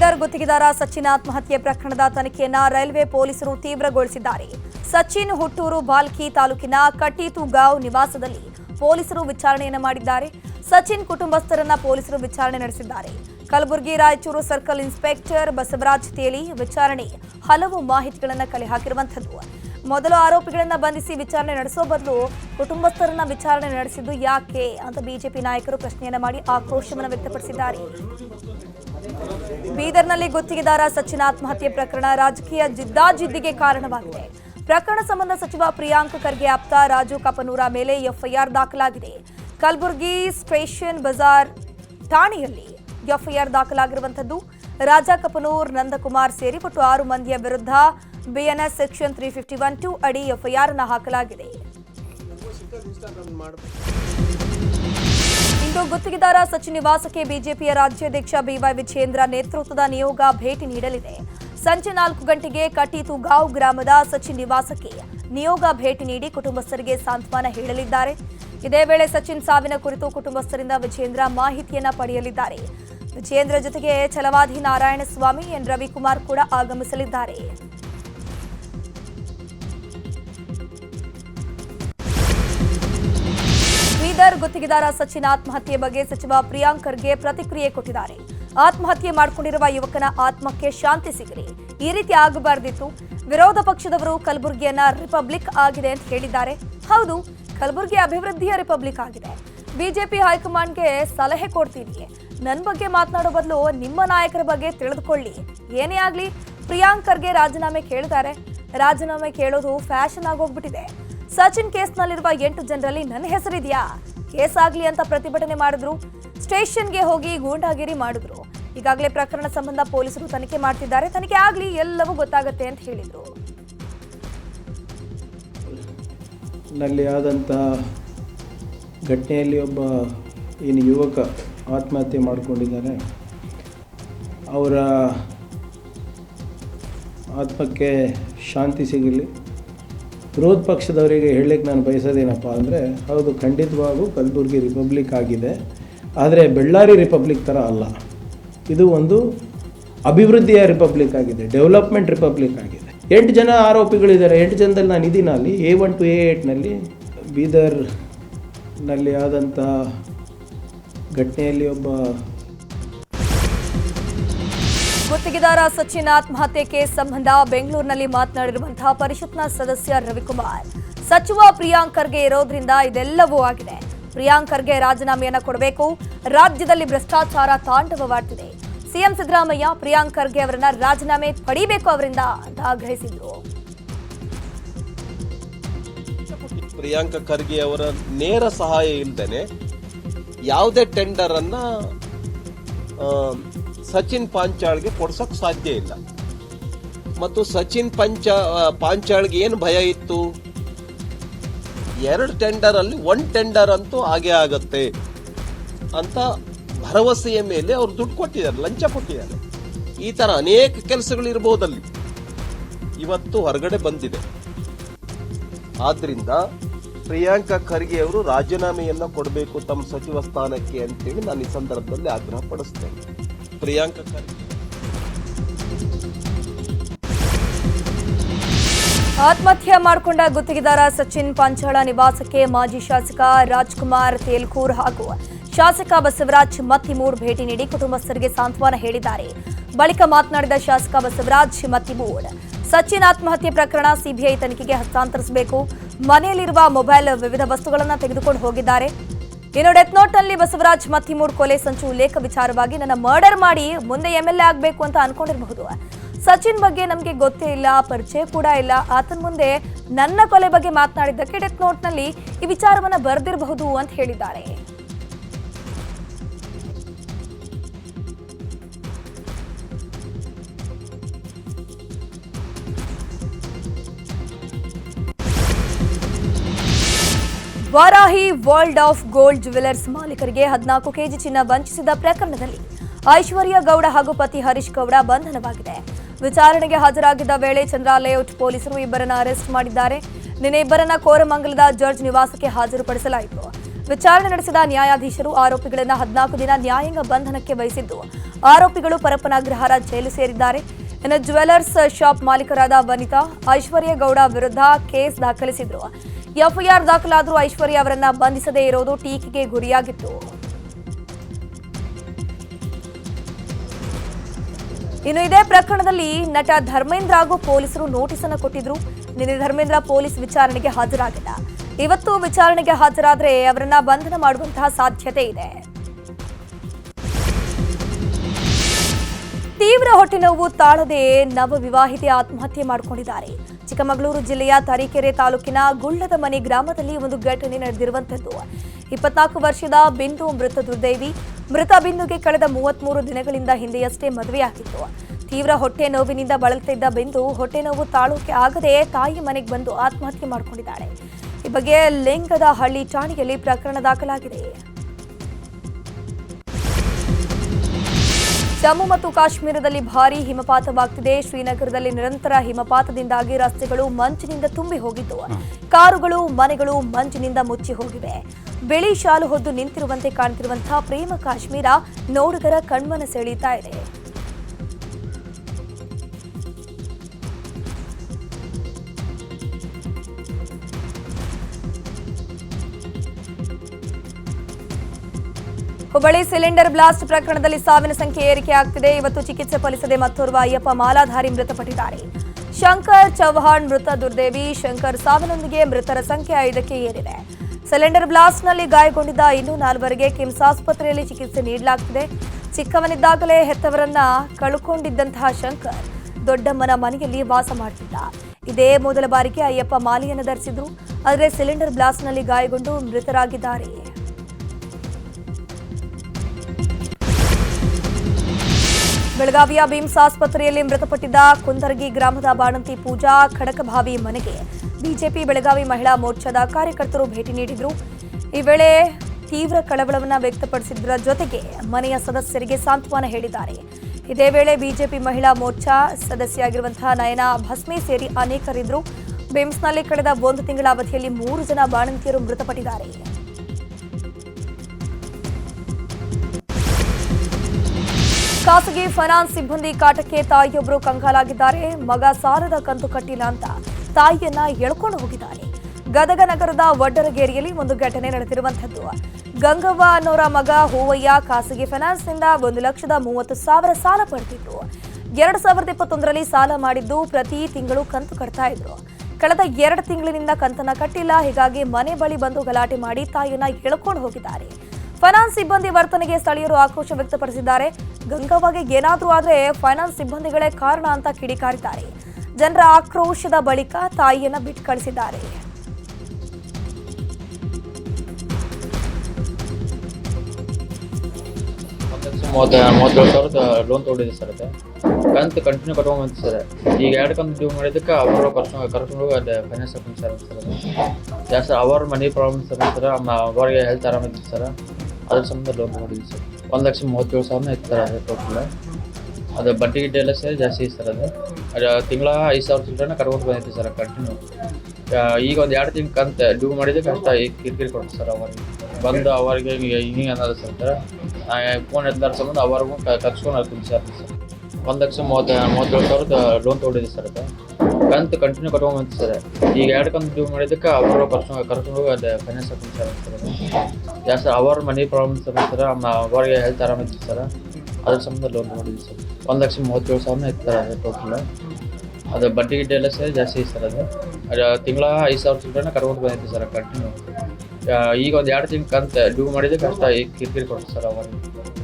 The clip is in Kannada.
ಬೀದರ್ ಗುತ್ತಿಗೆದಾರ ಸಚಿನ್ ಆತ್ಮಹತ್ಯೆ ಪ್ರಕರಣದ ತನಿಖೆಯನ್ನ ರೈಲ್ವೆ ಪೊಲೀಸರು ತೀವ್ರಗೊಳಿಸಿದ್ದಾರೆ. ಸಚಿನ್ ಹುಟ್ಟೂರು ಬಾಲ್ಕಿ ತಾಲೂಕಿನ ಕಟೀತುಗಾವ್ ನಿವಾಸದಲ್ಲಿ ಪೊಲೀಸರು ವಿಚಾರಣೆಯನ್ನು ಮಾಡಿದ್ದಾರೆ. ಸಚಿನ್ ಕುಟುಂಬಸ್ಥರನ್ನ ಪೊಲೀಸರು ವಿಚಾರಣೆ ನಡೆಸಿದ್ದಾರೆ. ಕಲಬುರಗಿ ರಾಯಚೂರು ಸರ್ಕಲ್ ಇನ್ಸ್ಪೆಕ್ಟರ್ ಬಸವರಾಜ್ ತೇಲಿ ವಿಚಾರಣೆ ಹಲವು ಮಾಹಿತಿಗಳನ್ನು ಕಲೆ ಹಾಕಿರುವಂಥದ್ದು. ಮೊದಲು ಆರೋಪಿಗಳನ್ನ ಬಂಧಿಸಿ ವಿಚಾರಣೆ ನಡೆಸೋ ಬದಲು ಕುಟುಂಬಸ್ಥರನ್ನ ವಿಚಾರಣೆ ನಡೆಸಿದ್ದು ಯಾಕೆ ಅಂತ ಬಿಜೆಪಿ ನಾಯಕರು ಪ್ರಶ್ನೆಯನ್ನ ಮಾಡಿ ಆಕ್ರೋಶವನ್ನು ವ್ಯಕ್ತಪಡಿಸಿದ್ದಾರೆ. ಬೀದರ್ನಲ್ಲಿ ಗುತ್ತಿಗೆದಾರ ಸಚಿನ್ ಆತ್ಮಹತ್ಯೆ ಪ್ರಕರಣ ರಾಜಕೀಯ ಜಿದ್ದಾಜಿದ್ದಿಗೆ ಕಾರಣವಾಗಿದೆ. ಪ್ರಕರಣ ಸಂಬಂಧ ಸಚಿವ ಪ್ರಿಯಾಂಕ್ ಖರ್ಗೆ ಆಪ್ತ ರಾಜು ಕಪನೂರ ಮೇಲೆ ಎಫ್ಐಆರ್ ದಾಖಲಾಗಿದೆ. ಕಲಬುರಗಿ ಸ್ಟೇಷನ್ ಬಜಾರ್ ಠಾಣೆಯಲ್ಲಿ ಎಫ್ಐಆರ್ ದಾಖಲಾಗಿರುವಂಥದ್ದು. ರಾಜಾ ಕಪನೂರ್, ನಂದಕುಮಾರ್ ಸೇರಿ ಒಟ್ಟು ಆರು ಮಂದಿಯ ವಿರುದ್ಧ BNS section three fifty one two ಅಡಿ ಎಫ್ಐಆರ್ ಅನ್ನು ಹಾಕಲಾಗಿದೆ. ಇಂದು ಗುತ್ತಿಗೆದಾರ ಸಚಿನ್ ನಿವಾಸಕ್ಕೆ ಬಿಜೆಪಿಯ ರಾಜ್ಯಾಧ್ಯಕ್ಷ ಬಿವೈ ವಿಜೇಂದ್ರ ನೇತೃತ್ವದ ನಿಯೋಗ ಭೇಟಿ ನೀಡಲಿದೆ. ಸಂಜೆ ನಾಲ್ಕು ಗಂಟೆಗೆ ಕಟೀತುಗಾಂವ್ ಗ್ರಾಮದ ಸಚಿನ್ ನಿವಾಸಕ್ಕೆ ನಿಯೋಗ ಭೇಟಿ ನೀಡಿ ಕುಟುಂಬಸ್ಥರಿಗೆ ಸಾಂತ್ವನ ಹೇಳಲಿದ್ದಾರೆ. ಇದೇ ವೇಳೆ ಸಚಿನ್ ಸಾವಿನ ಕುರಿತು ಕುಟುಂಬಸ್ಥರಿಂದ ವಿಜೇಂದ್ರ ಮಾಹಿತಿಯನ್ನ ಪಡೆಯಲಿದ್ದಾರೆ. ವಿಜೇಂದ್ರ ಜೊತೆಗೆ ಛಲವಾದಿ ನಾರಾಯಣಸ್ವಾಮಿ ಎನ್. ರವಿಕುಮಾರ್ ಕೂಡ ಆಗಮಿಸಲಿದ್ದಾರೆ. ಬೀದರ್ ಗುತ್ತಿಗೆದಾರ ಸಚಿನ್ ಆತ್ಮಹತ್ಯೆ ಬಗ್ಗೆ ಸಚಿವ ಪ್ರಿಯಾಂಕ್ ಖರ್ಗೆ ಪ್ರತಿಕ್ರಿಯೆ ಕೊಟ್ಟಿದ್ದಾರೆ. ಆತ್ಮಹತ್ಯೆ ಮಾಡಿಕೊಂಡಿರುವ ಯುವಕನ ಆತ್ಮಕ್ಕೆ ಶಾಂತಿ ಸಿಗಲಿ. ಈ ರೀತಿ ಆಗಬಾರ್ದಿತ್ತು. ವಿರೋಧ ಪಕ್ಷದವರು ಕಲಬುರಗಿಯನ್ನ ರಿಪಬ್ಲಿಕ್ ಆಗಿದೆ ಅಂತ ಹೇಳಿದ್ದಾರೆ. ಹೌದು, ಕಲಬುರಗಿ ಅಭಿವೃದ್ಧಿಯ ರಿಪಬ್ಲಿಕ್ ಆಗಿದೆ. ಬಿಜೆಪಿ ಹೈಕಮಾಂಡ್ಗೆ ಸಲಹೆ ಕೊಡ್ತೀನಿ. ನನ್ನ ಬಗ್ಗೆ ಮಾತನಾಡೋ ಬದಲು ನಿಮ್ಮ ನಾಯಕರ ಬಗ್ಗೆ ತಿಳಿದುಕೊಳ್ಳಿ. ಏನೇ ಆಗಲಿ ಪ್ರಿಯಾಂಕ್ ಖರ್ಗೆ ರಾಜೀನಾಮೆ ಕೇಳಿದ್ದಾರೆ. ರಾಜೀನಾಮೆ ಕೇಳೋದು ಫ್ಯಾಷನ್ ಆಗೋಗ್ಬಿಟ್ಟಿದೆ. ಸಚಿನ್ ಕೇಸ್ನಲ್ಲಿರುವ ಎಂಟು ಜನರಲ್ಲಿ ನನ್ನ ಹೆಸರಿದೆಯಾ? ಕೇಸ್ ಆಗ್ಲಿ ಅಂತ ಪ್ರತಿಭಟನೆ ಮಾಡಿದ್ರು, ಸ್ಟೇಷನ್ಗೆ ಹೋಗಿ ಗೂಂಡಾಗಿರಿ ಮಾಡಿದ್ರು. ಈಗಾಗಲೇ ಪ್ರಕರಣ ಸಂಬಂಧ ಪೊಲೀಸರು ತನಿಖೆ ಮಾಡ್ತಿದ್ದಾರೆ, ತನಿಖೆ ಆಗ್ಲಿ ಎಲ್ಲವೂ ಗೊತ್ತಾಗತ್ತೆ ಅಂತ ಹೇಳಿದ್ರು. ನಲ್ಲಿ ಆದಂಥ ಘಟನೆಯಲ್ಲಿ ಒಬ್ಬ ಏನು ಯುವಕ ಆತ್ಮಹತ್ಯೆ ಮಾಡಿಕೊಂಡಿದ್ದಾರೆ ಅವರ ಆತ್ಮಕ್ಕೆ ಶಾಂತಿ ಸಿಗಲಿ. ವಿರೋಧ ಪಕ್ಷದವರಿಗೆ ಹೇಳಲಿಕ್ಕೆ ನಾನು ಬಯಸೋದೇನಪ್ಪ ಅಂದರೆ, ಹೌದು, ಖಂಡಿತವಾಗೂ ಕಲಬುರಗಿ ರಿಪಬ್ಲಿಕ್ ಆಗಿದೆ. ಆದರೆ ಬೆಳ್ಳಾರಿ ರಿಪಬ್ಲಿಕ್ ಥರ ಅಲ್ಲ. ಇದು ಒಂದು ಅಭಿವೃದ್ಧಿಯ ರಿಪಬ್ಲಿಕ್ ಆಗಿದೆ, ಡೆವಲಪ್ಮೆಂಟ್ ರಿಪಬ್ಲಿಕ್ ಆಗಿದೆ. ಎಂಟು ಜನ ಆರೋಪಿಗಳಿದ್ದಾರೆ. ಎಂಟು ಜನದಲ್ಲಿ ನಾನು ಇದ್ದೀನ ಅಲ್ಲಿ. ಎ ಒನ್ ಟು ಎ ಏಟ್ನಲ್ಲಿ ಬೀದರ್ನಲ್ಲಿ ಆದಂಥ ಘಟನೆಯಲ್ಲಿ ಒಬ್ಬ ಗುತ್ತಿಗೆದಾರ ಸಚಿನ್ ಆತ್ಮಹತ್ಯೆ ಕೇಸ್ ಸಂಬಂಧ ಬೆಂಗಳೂರಿನಲ್ಲಿ ಮಾತನಾಡಿರುವಂತಹ ಪರಿಷತ್ನ ಸದಸ್ಯ ರವಿಕುಮಾರ್. ಸಚಿವ ಪ್ರಿಯಾಂಕರ್ಗೆ ಇರೋದ್ರಿಂದ ಇದೆಲ್ಲವೂ ಆಗಿದೆ. ಪ್ರಿಯಾಂಕರ್ಗೆ ರಾಜೀನಾಮೆಯನ್ನು ಕೊಡಬೇಕು. ರಾಜ್ಯದಲ್ಲಿ ಭ್ರಷ್ಟಾಚಾರ ತಾಂಡವವಾಡ್ತಿದೆ ಸಿಎಂ ಸಿದ್ದರಾಮಯ್ಯ ಪ್ರಿಯಾಂಕರ್ಗೆ ಅವರನ್ನ ರಾಜೀನಾಮೆ ಪಡೀಬೇಕು ಅವರಿಂದ ಅಂತ ಆಗ್ರಹಿಸಿದ್ರು. ಪ್ರಿಯಾಂಕ ಖರ್ಗೆ ಅವರ ನೇರ ಸಹಾಯ ಇಲ್ಲದೆ ಯಾವುದೇ ಟೆಂಡರ್ ಅನ್ನ ಸಚಿನ್ ಪಾಂಚಾಳ್ಗೆ ಕೊಡ್ಸಕ್ ಸಾಧ್ಯ ಇಲ್ಲ. ಮತ್ತು ಸಚಿನ್ ಪಂಚ ಪಾಂಚಾಳ್ಗೆ ಏನು ಭಯ ಇತ್ತು? ಎರಡು ಟೆಂಡರ್ ಅಲ್ಲಿ ಒನ್ ಟೆಂಡರ್ ಅಂತೂ ಹಾಗೆ ಆಗತ್ತೆ ಅಂತ ಭರವಸೆಯ ಮೇಲೆ ಅವ್ರು ದುಡ್ಡು ಕೊಟ್ಟಿದ್ದಾರೆ, ಲಂಚ ಕೊಟ್ಟಿದ್ದಾರೆ. ಈ ತರ ಅನೇಕ ಕೆಲಸಗಳು ಇರಬಹುದಲ್ಲಿ ಇವತ್ತು ಹೊರಗಡೆ ಬಂದಿದೆ. ಆದ್ರಿಂದ ಪ್ರಿಯಾಂಕಾ ಖರ್ಗೆ ಅವರು ರಾಜೀನಾಮೆಯನ್ನ ಕೊಡಬೇಕು ತಮ್ಮ ಸಚಿವ ಸ್ಥಾನಕ್ಕೆ ಅಂತೇಳಿ ನಾನು ಈ ಸಂದರ್ಭದಲ್ಲಿ ಆಗ್ರಹ ಪಡಿಸ್ತೇನೆ ಪ್ರಿಯಾಂಕಾ ಆತ್ಮಹತ್ಯೆ ಮಾಡಿಕೊಂಡ ಗುತ್ತಿಗೆದಾರ ಸಚಿನ್ ಪಾಂಚಾಳ ನಿವಾಸಕ್ಕೆ ಮಾಜಿ ಶಾಸಕ ರಾಜ್ಕುಮಾರ್ ತೇಲ್ಕೂರ್ ಹಾಗೂ ಶಾಸಕ ಬಸವರಾಜ್ ಮತ್ತಿಮೂರ್ ಭೇಟಿ ನೀಡಿ ಕುಟುಂಬಸ್ಥರಿಗೆ ಸಾಂತ್ವನ ಹೇಳಿದ್ದಾರೆ. ಬಳಿಕ ಮಾತನಾಡಿದ ಶಾಸಕ ಬಸವರಾಜ್ ಮತ್ತಿಮೂರ್, ಸಚಿನ್ ಆತ್ಮಹತ್ಯೆ ಪ್ರಕರಣ ಸಿಬಿಐ ತನಿಖೆಗೆ ಹಸ್ತಾಂತರಿಸಬೇಕು. ಮನೆಯಲ್ಲಿರುವ ಮೊಬೈಲ್ ವಿವಿಧ ವಸ್ತುಗಳನ್ನು ತೆಗೆದುಕೊಂಡು ಹೋಗಿದ್ದಾರೆ. ಇನ್ನು ಡೆತ್ ನೋಟ್ನಲ್ಲಿ ಬಸವರಾಜ್ ಮತ್ತಿಮೂಡ್ ಕೊಲೆ ಸಂಚು ಉಲ್ಲೇಖ ವಿಚಾರವಾಗಿ ನನ್ನ ಮರ್ಡರ್ ಮಾಡಿ ಮುಂದೆ ಎಂಎಲ್ಎ ಆಗಬೇಕು ಅಂತ ಅನ್ಕೊಂಡಿರಬಹುದು. ಸಚಿನ್ ಬಗ್ಗೆ ನಮಗೆ ಗೊತ್ತೇ ಇಲ್ಲ, ಪರಿಚಯ ಕೂಡ ಇಲ್ಲ. ಆತನ ಮುಂದೆ ನನ್ನ ಕೊಲೆ ಬಗ್ಗೆ ಮಾತನಾಡಿದ್ದಕ್ಕೆ ಡೆತ್ ನೋಟ್ನಲ್ಲಿ ಈ ವಿಚಾರವನ್ನ ಬರೆದಿರಬಹುದು ಅಂತ ಹೇಳಿದ್ದಾರೆ Varahi world of gold jewellers ಮಾಲೀಕರಿಗೆ ಹದಿನಾಲ್ಕು ಕೆಜಿ ಚಿನ್ನ ವಂಚಿಸಿದ ಪ್ರಕರಣದಲ್ಲಿ ಐಶ್ವರ್ಯ ಗೌಡ ಹಾಗೂ ಪತಿ ಹರೀಶ್ ಗೌಡ ಬಂಧನವಾಗಿದೆ. ವಿಚಾರಣೆಗೆ ಹಾಜರಾಗಿದ್ದ ವೇಳೆ ಚಂದ್ರ ಲೇಔಟ್ ಪೊಲೀಸರು ಇಬ್ಬರನ್ನ ಅರೆಸ್ಟ್ ಮಾಡಿದ್ದಾರೆ. ನಿನ್ನೆ ಇಬ್ಬರನ್ನ ಕೋರಮಂಗಲದ ಜಡ್ಜ್ ನಿವಾಸಕ್ಕೆ ಹಾಜರುಪಡಿಸಲಾಯಿತು. ವಿಚಾರಣೆ ನಡೆಸಿದ ನ್ಯಾಯಾಧೀಶರು ಆರೋಪಿಗಳನ್ನು ಹದಿನಾಲ್ಕು ದಿನ ನ್ಯಾಯಾಂಗ ಬಂಧನಕ್ಕೆ ವಹಿಸಿದ್ದು, ಆರೋಪಿಗಳು ಪರಪ್ಪನಾಗ್ರಹಾರ ಜೈಲು ಸೇರಿದ್ದಾರೆ. ಇನ್ನು ಜ್ಯುವೆಲರ್ಸ್ ಶಾಪ್ ಮಾಲೀಕರಾದ ವನಿತಾ, ಐಶ್ವರ್ಯ ಗೌಡ ವಿರುದ್ಧ ಕೇಸ್ ದಾಖಲಿಸಿದ್ರು. ಎಫ್ಐಆರ್ ದಾಖಲಾದರೂ ಐಶ್ವರ್ಯ ಅವರನ್ನ ಬಂಧಿಸದೇ ಇರೋದು ಟೀಕೆಗೆ ಗುರಿಯಾಗಿತ್ತು. ಇನ್ನು ಇದೇ ಪ್ರಕರಣದಲ್ಲಿ ನಟ ಧರ್ಮೇಂದ್ರ ಹಾಗೂ ಪೊಲೀಸರು ನೋಟಿಸ್ ಅನ್ನು ಕೊಟ್ಟಿದ್ರು. ನಿನ್ನೆ ಧರ್ಮೇಂದ್ರ ಪೊಲೀಸ್ ವಿಚಾರಣೆಗೆ ಹಾಜರಾಗಿಲ್ಲ. ಇವತ್ತು ವಿಚಾರಣೆಗೆ ಹಾಜರಾದರೆ ಅವರನ್ನ ಬಂಧನ ಮಾಡುವಂತಹ ಸಾಧ್ಯತೆ ಇದೆ. ತೀವ್ರ ಹೊಟ್ಟೆ ನೋವು ತಾಳದೆ ನವ ವಿವಾಹಿತೆ ಆತ್ಮಹತ್ಯೆ ಮಾಡಿಕೊಂಡಿದ್ದಾರೆ. ಚಿಕ್ಕಮಗಳೂರು ಜಿಲ್ಲೆಯ ತರೀಕೆರೆ ತಾಲೂಕಿನ ಗುಳ್ಳದ ಮನೆ ಗ್ರಾಮದಲ್ಲಿ ಒಂದು ಘಟನೆ ನಡೆದಿರುವಂತದ್ದು ಇಪ್ಪತ್ನಾಲ್ಕು ವರ್ಷದ ಬಿಂದು ಮೃತ ದುರ್ದೈವಿ. ಮೃತ ಬಿಂದುಗೆ ಕಳೆದ ಮೂವತ್ಮೂರು ದಿನಗಳಿಂದ ಹಿಂದೆಯಷ್ಟೇ ಮದುವೆಯಾಗಿತ್ತು. ತೀವ್ರ ಹೊಟ್ಟೆ ನೋವಿನಿಂದ ಬಳಲ್ತಿದ್ದ ಬಿಂದು ಹೊಟ್ಟೆ ನೋವು ತಾಳೋಕೆ ಆಗದೆ ತಾಯಿ ಮನೆಗೆ ಬಂದು ಆತ್ಮಹತ್ಯೆ ಮಾಡಿಕೊಂಡಿದ್ದಾಳೆ. ಈ ಬಗ್ಗೆ ಲಿಂಗದ ಹಳ್ಳಿ ಠಾಣೆಯಲ್ಲಿ ಪ್ರಕರಣ ದಾಖಲಾಗಿದೆ. ಜಮ್ಮು ಮತ್ತು ಕಾಶ್ಮೀರದಲ್ಲಿ ಭಾರೀ ಹಿಮಪಾತವಾಗ್ತಿದೆ. ಶ್ರೀನಗರದಲ್ಲಿ ನಿರಂತರ ಹಿಮಪಾತದಿಂದಾಗಿ ರಸ್ತೆಗಳು ಮಂಚಿನಿಂದ ತುಂಬಿ ಹೋಗಿದ್ದು. ಕಾರುಗಳು ಮನೆಗಳು ಮಂಚಿನಿಂದ ಮುಚ್ಚಿ ಹೋಗಿವೆ. ಬಿಳಿ ಶಾಲು ಹೊದ್ದು ನಿಂತಿರುವಂತೆ ಕಾಣ್ತಿರುವಂತಹ ಪ್ರೇಮ ಕಾಶ್ಮೀರ ನೋಡುಗರ ಕಣ್ಮನ ಸೆಳೀತಾ ಇದೆ. ಹುಬ್ಬಳ್ಳಿ ಸಿಲಿಂಡರ್ ಬ್ಲಾಸ್ಟ್ ಪ್ರಕರಣದಲ್ಲಿ ಸಾವಿನ ಸಂಖ್ಯೆ ಏರಿಕೆ ಆಗ್ತಿದೆ. ಇವತ್ತು ಚಿಕಿತ್ಸೆ ಫಲಿಸದೆ ಮತ್ತೋರ್ವ ಅಯ್ಯಪ್ಪ ಮಾಲಾಧಾರಿ ಮೃತಪಟ್ಟಿದ್ದಾರೆ. ಶಂಕರ್ ಚೌಹಾಣ್ ಮೃತ ದುರ್ದೇವಿ. ಶಂಕರ್ ಸಾವಿನೊಂದಿಗೆ ಮೃತರ ಸಂಖ್ಯೆ ಐದಕ್ಕೆ ಏರಿದೆ. ಸಿಲಿಂಡರ್ ಬ್ಲಾಸ್ಟ್ನಲ್ಲಿ ಗಾಯಗೊಂಡಿದ್ದ ಇನ್ನೂ ನಾಲ್ವರಿಗೆ ಕಿಮ್ಸ್ ಆಸ್ಪತ್ರೆಯಲ್ಲಿ ಚಿಕಿತ್ಸೆ ನೀಡಲಾಗ್ತಿದೆ. ಚಿಕ್ಕವನಿದ್ದಾಗಲೇ ಹೆತ್ತವರನ್ನ ಕಳ್ಕೊಂಡಿದ್ದಂತಹ ಶಂಕರ್ ದೊಡ್ಡಮ್ಮನ ಮನೆಯಲ್ಲಿ ವಾಸ ಮಾಡುತ್ತಿದ್ದ ಇದೇ ಮೊದಲ ಬಾರಿಗೆ ಅಯ್ಯಪ್ಪ ಮಾಲೆಯನ್ನು ಧರಿಸಿದ್ರು. ಆದರೆ ಸಿಲಿಂಡರ್ ಬ್ಲಾಸ್ಟ್ನಲ್ಲಿ ಗಾಯಗೊಂಡು ಮೃತರಾಗಿದ್ದಾರೆ. ಬೆಳಗಾವಿಯ ಬಿಮ್ಸ್ ಆಸ್ಪತ್ರೆಯಲ್ಲಿ ಮೃತಪಟ್ಟಿದ್ದ ಕುಂದರ್ಗಿ ಗ್ರಾಮದ ಬಾಣಂತಿ ಪೂಜಾ ಖಡಕಭಾವಿ ಮನೆಗೆ ಬಿಜೆಪಿ ಬೆಳಗಾವಿ ಮಹಿಳಾ ಮೋರ್ಚಾದ ಕಾರ್ಯಕರ್ತರು ಭೇಟಿ ನೀಡಿದರು. ಈ ವೇಳೆ ತೀವ್ರ ಕಳವಳವನ್ನು ವ್ಯಕ್ತಪಡಿಸಿದ್ದರ ಜೊತೆಗೆ ಮನೆಯ ಸದಸ್ಯರಿಗೆ ಸಾಂತ್ವನ ಹೇಳಿದ್ದಾರೆ. ಇದೇ ವೇಳೆ ಬಿಜೆಪಿ ಮಹಿಳಾ ಮೋರ್ಚಾ ಸದಸ್ಯೆಯಾಗಿರುವಂತಹ ನಯನ ಭಸ್ಮಿ ಸೇರಿ ಅನೇಕರಿದ್ದರು ಬಿಮ್ಸ್ನಲ್ಲಿ ಕಳೆದ ಒಂದು ತಿಂಗಳ ಅವಧಿಯಲ್ಲಿ ಮೂರು ಜನ ಬಾಣಂತಿಯರು ಮೃತಪಟ್ಟಿದ್ದಾರೆ. ಖಾಸಗಿ ಫೈನಾನ್ಸ್ ಸಿಬ್ಬಂದಿ ಕಾಟಕ್ಕೆ ತಾಯಿಯೊಬ್ಬರು ಕಂಗಾಲಾಗಿದ್ದಾರೆ. ಮಗ ಸಾಲದ ಕಂತು ಕಟ್ಟಿಲ್ಲ ಅಂತ ತಾಯಿಯನ್ನ ಎಳ್ಕೊಂಡು ಹೋಗಿದ್ದಾರೆ ಗದಗ ನಗರದ ವಡ್ಡರಗೇರಿಯಲ್ಲಿ ಒಂದು ಘಟನೆ ನಡೆದಿರುವಂತದ್ದು ಗಂಗವ್ವ ಅನ್ನೋರ ಮಗ ಹೂವಯ್ಯ ಖಾಸಗಿ ಫೈನಾನ್ಸ್ನಿಂದ ಒಂದು ಲಕ್ಷದ ಮೂವತ್ತು ಸಾವಿರ ಸಾಲ ಪಡೆದಿದ್ರು ಎರಡು ಸಾವಿರದ ಇಪ್ಪತ್ತೊಂದರಲ್ಲಿ ಸಾಲ ಮಾಡಿದ್ದು ಪ್ರತಿ ತಿಂಗಳು ಕಂತು ಕಟ್ತಾ ಇದ್ರು. ಕಳೆದ ಎರಡು ತಿಂಗಳಿನಿಂದ ಕಂತನ ಕಟ್ಟಿಲ್ಲ. ಹೀಗಾಗಿ ಮನೆ ಬಳಿ ಬಂದು ಗಲಾಟೆ ಮಾಡಿ ತಾಯಿಯನ್ನ ಎಳ್ಕೊಂಡು ಹೋಗಿದ್ದಾರೆ. ಫೈನಾನ್ಸ್ ಸಿಬ್ಬಂದಿ ವರ್ತನೆಗೆ ಸ್ಥಳೀಯರು ಆಕ್ರೋಶ ವ್ಯಕ್ತಪಡಿಸಿದ್ದಾರೆ. ಗಂಗವಾಗಿ ಏನಾದರೂ ಆದರೆ ಫೈನಾನ್ಸ್ ಸಿಬ್ಬಂದಿಗಳೇ ಕಾರಣ ಅಂತ ಕಿಡಿಕಾರಿದ್ದಾರೆ. ಜನರ ಆಕ್ರೋಶದ ಬಳಿಕ ತಾಯಿಯನ್ನ ಬಿಟ್ಟು ಕಳಿಸಿದ್ದಾರೆ. ಮೂವತ್ತ ಮೂವತ್ತೇಳು ಸಾವಿರದ ಲೋನ್ ತೊಗೊಂಡಿದ್ದೆ ಸರ್ ಅದು. ಕಂತು ಕಂಟಿನ್ಯೂ ಕಟ್ಕೊಂಬಂತ ಸರ್. ಈಗ ಎರಡು ಕಂತು ಡ್ಯೂ ಮಾಡಿದ್ದಕ್ಕೆ ಅವರು ಕರ್ಕೊಂಡು ಕರ್ಕೊಂಡು ಅದು ಫೈನಾನ್ಸ್ ಸರ್ ಸರ್ ಯಾ ಅವ್ರ ಮನಿ ಪ್ರಾಬ್ಲಮ್ ಸರ್ ಹೆಲ್ತ್ ಆರಾಮಿತ್ತು ಸರ್. ಅದ್ರ ಸಂಬಂಧ ಲೋನ್ ಮಾಡಿದ್ವಿ ಸರ್ ಒಂದು ಲಕ್ಷ ಮೂವತ್ತೇಳು ಸಾವಿರ ಇತ್ತು ಸರ್ ಅದು ಟೋಟಲ್ ಅದು ಬಡ್ಡಿ ಗಿಡ್ಡೆ ಎಲ್ಲ ಸೇರಿ ಜಾಸ್ತಿ ಸರ್ ಅದು. ಅದು ತಿಂಗಳ ಐದು ಸಾವಿರ ಚಿಲ್ಲರೆ ಕರ್ಕೊಂಡು ಬಂದೈತಿ ಸರ್ ಕಂಟಿನ್ಯೂ ಈಗ ಒಂದು ಎರಡು ತಿಂಗಳು ಕಂತು ಡ್ಯೂ ಮಾಡಿದ್ದಕ್ಕೆ ಕಷ್ಟ ಈಗ ಕಿರಿಕಿರಿ ಕೊಡ್ತು ಸರ್ ಅವರಿಗೆ. ಬಂದು ಅವರಿಗೆ ಹಿಂಗೆ ಅನ್ನೋದು ಸರ್ ಫೋನ್ ಎದ್ದಾರ ಸಂಬಂಧ ಅವ್ರಿಗೂ ಕರ್ಸ್ಕೊಂಡು ಹಾಕ್ತೀನಿ ಸರ್ ಒಂದು ಲಕ್ಷ ಮೂವತ್ತ, ಮೂವತ್ತೇಳು ಸಾವಿರದ ಲೋನ್ ತೊಗೊಂಡಿದ್ದೆ ಸರ್ ಅದು. ಕಂತು ಕಂಟಿನ್ಯೂ ಕಟ್ಕೊಂಬಂತ ಸರ್. ಈಗ ಎರಡು ಕಂತು ಡ್ಯೂ ಮಾಡಿದ್ದಕ್ಕೆ ಅವರು ಕರ್ಸ್ಕೊಂಡು ಕರ್ಕೊಂಡು ಹೋಗಿ ಅದು ಫೈನಾನ್ಸ್ ಹಾಕೊಂಡು ಸರ್ ಸರ್ ಯಾ ಸರ್, ಅವ್ರ ಮನಿ ಪ್ರಾಬ್ಲಮ್ಸ್ ಸರ್ ಸರ್. ಅವ್ರಿಗೆ ಹೆಲ್ತ್ ಆರಾಮಿತ್ತು ಸರ್. ಅದ್ರ ಸಂಬಂಧ ಲೋನ್ ತೊಗೊಂಡಿದ್ದೆ ಸರ್. ಒಂದು ಲಕ್ಷ ಮೂವತ್ತೇಳು ಸಾವಿರನ ಇತ್ತು ಸರ್ ಅದು ಟೋಟಲ್ ಅದು ಬಡ್ಡಿ ಗಿಡ್ಡಿ ಎಲ್ಲ ಸರ್ ಜಾಸ್ತಿ ಸರ್ ಅದು. ಅದು ತಿಂಗಳ ಐದು ಸಾವಿರ ಚಿಲ್ಡ್ರನ್ನ ಕರ್ಕೊಂಡು ಬಂದಿತ್ತು ಸರ್ ಕಂಟಿನ್ಯೂ ಈಗ ಒಂದು ಎರಡು ತಿಂಗಳು ಕಂತು ಡ್ಯೂ ಮಾಡಿದ್ದಕ್ಕೆ ಅಷ್ಟ ಈಗ ಕಿರಿಕಿರಿ ಕೊಡ್ತು ಸರ್ ಅವರಿಗೆ